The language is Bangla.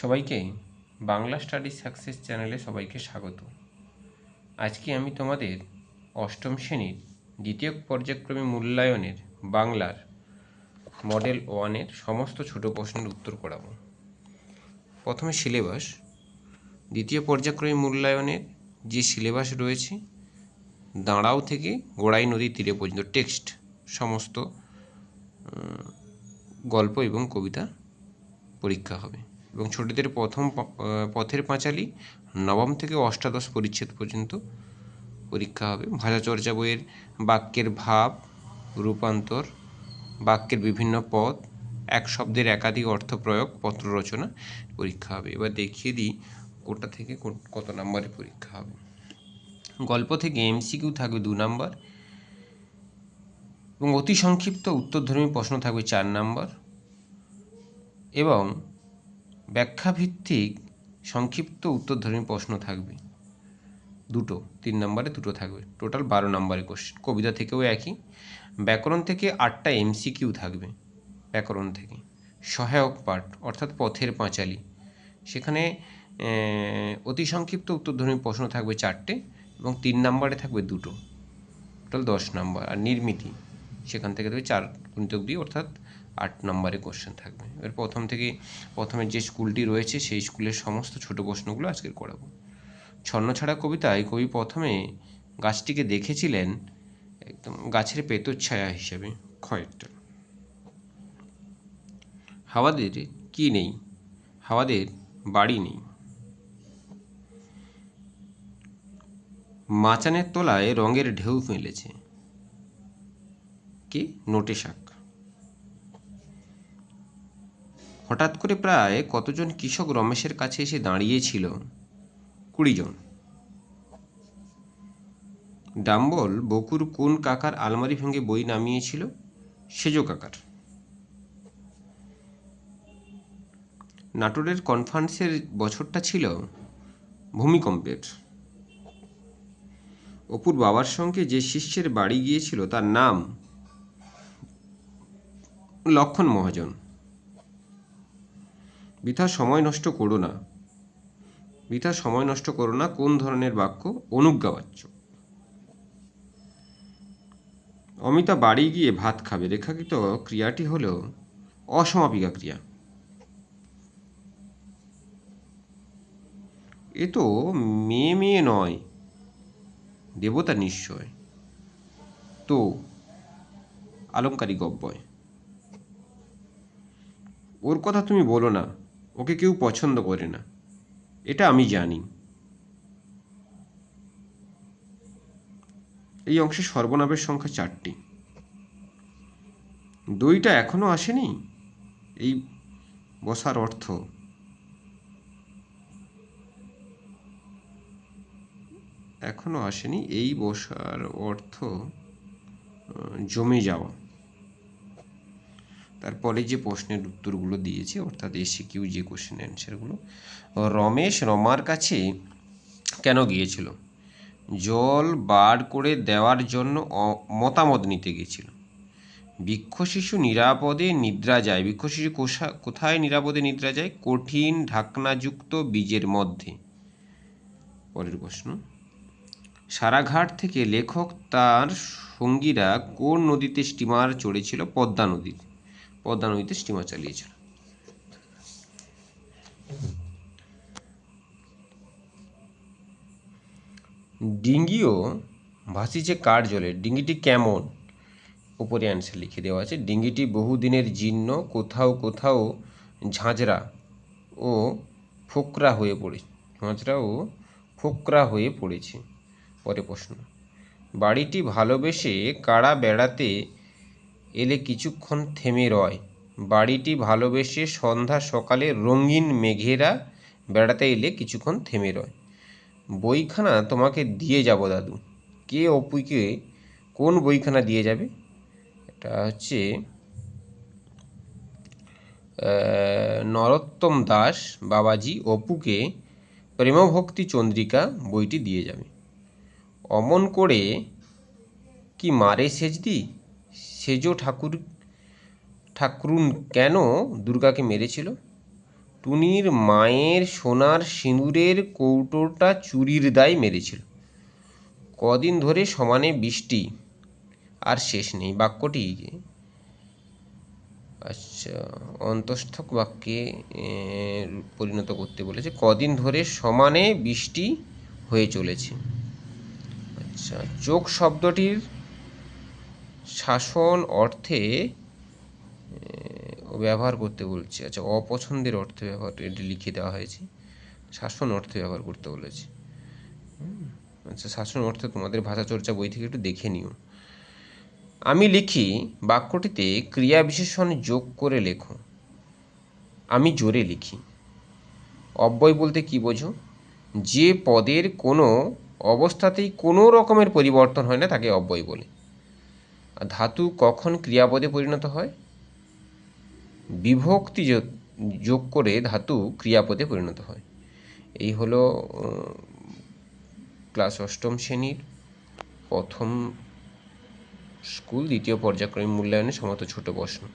সবাইকে বাংলা স্টাডি সাকসেস চ্যানেলে সবাইকে স্বাগত। আজকে আমি তোমাদের অষ্টম শ্রেণির দ্বিতীয় পর্যায়ক্রমে মূল্যায়নের বাংলার মডেল ওয়ানের সমস্ত ছোট প্রশ্নের উত্তর করাবো। প্রথমে সিলেবাস। দ্বিতীয় পর্যায়ক্রমে মূল্যায়নের যে সিলেবাস রয়েছে, দাঁড়াও থেকে গোড়াই নদীর তীরে পর্যন্ত টেক্সট, সমস্ত গল্প এবং কবিতা পরীক্ষা হবে। এবং ছোটদের প্রথম পথের পাঁচালী নবম থেকে অষ্টাদশ পরিচ্ছেদ পর্যন্ত পরীক্ষা হবে। ভাষাচর্চা বইয়ের বাক্যের ভাব, রূপান্তর, বাক্যের বিভিন্ন পদ, এক শব্দের একাধিক অর্থ প্রয়োগ, পত্র রচনা, পরীক্ষা হবে। এবার দেখিয়ে দিই কোটা থেকে কত নম্বরে পরীক্ষা হবে। গল্প থেকে এমসিকিউ থাকবে দু নাম্বার এবং অতি সংক্ষিপ্ত উত্তরধর্মী প্রশ্ন থাকবে চার নাম্বার এবং ব্যাখ্যাভিত্তিক সংক্ষিপ্ত উত্তরধর্মী প্রশ্ন থাকবে। দুটো, তিন নম্বরে দুটো থাকবে। টোটাল বারো নম্বরের কোশ্চেন কবিতা থেকেও একই। ব্যাকরণ থেকে আটটা এমসিকিউ থাকবে। ব্যাকরণ থেকে। সহায়ক পাঠ, অর্থাৎ পথের পাঁচালী। সেখানে অতি সংক্ষিপ্ত উত্তরধর্মী প্রশ্ন থাকবে চারটে এবং তিন নম্বরে থাকবে দুটো। টোটাল দশ নম্বর। আর নির্মিতি। সেখান থেকে থাকবে চার গুণিতক দিয়ে অর্থাৎ আট নম্বরে কোশ্চেন থাকবে। এবার প্রথম থেকে প্রথমে যে স্কুলটি রয়েছে, সেই স্কুলের সমস্ত ছোট প্রশ্নগুলো আজকে করাবো। ছন্নছাড়া কবিতায় কবি প্রথমে গাছটিকে দেখেছিলেন একদম গাছের পেতচ্ছায়া হিসেবে খয়েরটা হাওয়াদের কি নেই? হাওয়াদের বাড়ি নেই। মাচানের তলায় রঙের ঢেউ ফেলেছে। কি? নোটে শাক হঠাৎ করে প্রায় কতজন কৃষক রমেশের কাছে এসে দাঁড়িয়েছিল? কুড়ি জন। ডাম্বল বকুর কোন কাকার আলমারি ভেঙে বই নামিয়েছিল? সেজো কাকার। নাটোরের কনফারেন্সের বছরটা ছিল ভূমিকম্পের। অপুর বাবার সঙ্গে যে শিষ্যের বাড়ি গিয়েছিল তার নাম লক্ষণ মহাজন। বৃথা সময় নষ্ট করো না। বৃথা সময় নষ্ট করো না, কোন ধরনের বাক্য? অনুজ্ঞাবাচ্য। অমিতা বাড়ি গিয়ে ভাত খাবে। রেখাকৃত ক্রিয়াটি হল অসমাপিকা ক্রিয়া। এ তো মেয়ে মেয়ে নয়, দেবতা নিশ্চয়। তো আলঙ্কারিক অব্যয়। ওর কথা তুমি বলো না। ওকে কেউ পছন্দ করে না। এটা আমি জানি। এই অংশে সর্বনামের সংখ্যা চারটি। দইটা এখনও আসেনি? এই বসার অর্থ? এখনও আসেনি, এই বসার অর্থ জমে যাওয়া। তারপরে যে প্রশ্নের উত্তরগুলো দিয়েছে, অর্থাৎ এসে কিউ যে কোশ্চেন অ্যান্সারগুলো রমেশ রমার কাছে কেন গিয়েছিল? জল বার করে দেওয়ার জন্য মতামত নিতে গিয়েছিল বৃক্ষ শিশু নিরাপদে নিদ্রা যায়। বৃক্ষ শিশু কোথায় নিরাপদে নিদ্রা যায়? কঠিন ঢাকনাযুক্ত বীজের মধ্যে। পরের প্রশ্ন, সারাঘাট থেকে লেখক তার সঙ্গীরা কোন নদীতে স্টিমার চড়েছিল? পদ্মা নদীতে। পদ্মা নদীতে স্টিমার চালিয়েছিল। ডিঙ্গিও ভাসিছে কার জলে? ডিঙ্গিটি কেমন? উপরে অ্যান্সার লিখে দেওয়া আছে। ডিঙ্গিটি বহুদিনের জীর্ণ, কোথাও কোথাও ঝাঁঝরা ও ফোকরা হয়ে পড়ে ঝাঁঝরা ও ফোকরা হয়ে পড়েছে। পরে প্রশ্ন। বাড়িটি ভালোবেসে কারা বেড়াতে এলে কিছুক্ষণ থেমে রয়। বাড়িটি ভালোবেসে সন্ধ্যা সকালে রঙিন মেঘেরা বেড়াতে এলে কিছুক্ষণ থেমে রয়। বইখানা তোমাকে দিয়ে যাব, দাদু। কে অপুকে কোন বইখানা দিয়ে যাবে? এটা হচ্ছে নরোত্তম দাস বাবাজি অপুকে প্রেমভক্তি চন্দ্রিকা বইটি দিয়ে যাবে। অমন করে কি মারে সেজদি? সেজো ঠাকুর, ঠাকুরুন কেন দুর্গাকে মেরেছিল? টুনির মায়ের সোনার সিঁদুরের কৌটোটা চুরির দায় মেরেছিল। কদিন ধরে সমানে বৃষ্টি, আর শেষ নেই বাক্যটি। আচ্ছা অন্তস্থক বাক্যে পরিণত করতে বলেছে, কদিন ধরে সমানে বৃষ্টি হয়ে চলেছে। আচ্ছা চোখ শব্দটির শাসন অর্থে ব্যবহার করতে বলছে। আচ্ছা অপছন্দের অর্থে ব্যবহার এটি লিখে দেওয়া হয়েছে। শাসন অর্থে ব্যবহার করতে বলেছে। আচ্ছা শাসন অর্থে তোমাদের ভাষা চর্চা বই থেকে একটু দেখে নিও। আমি লিখি, বাক্যটিতে ক্রিয়া বিশেষণ যোগ করে লেখো। আমি জোরে লিখি। অব্যয় বলতে কি বোঝো? যে পদের কোনো অবস্থাতেই কোনো রকমের পরিবর্তন হয় না, তাকে অব্যয় বলে। ধাতু কখন ক্রিয়াপদে পরিণত হয়? বিভক্তি যোগ করে ধাতু ক্রিয়াপদে পরিণত হয়। এই হলো ক্লাস অষ্টম শ্রেণির প্রথম স্কুল, দ্বিতীয় পর্যায়ক্রমিক মূল্যায়নে সমত ছোট প্রশ্ন।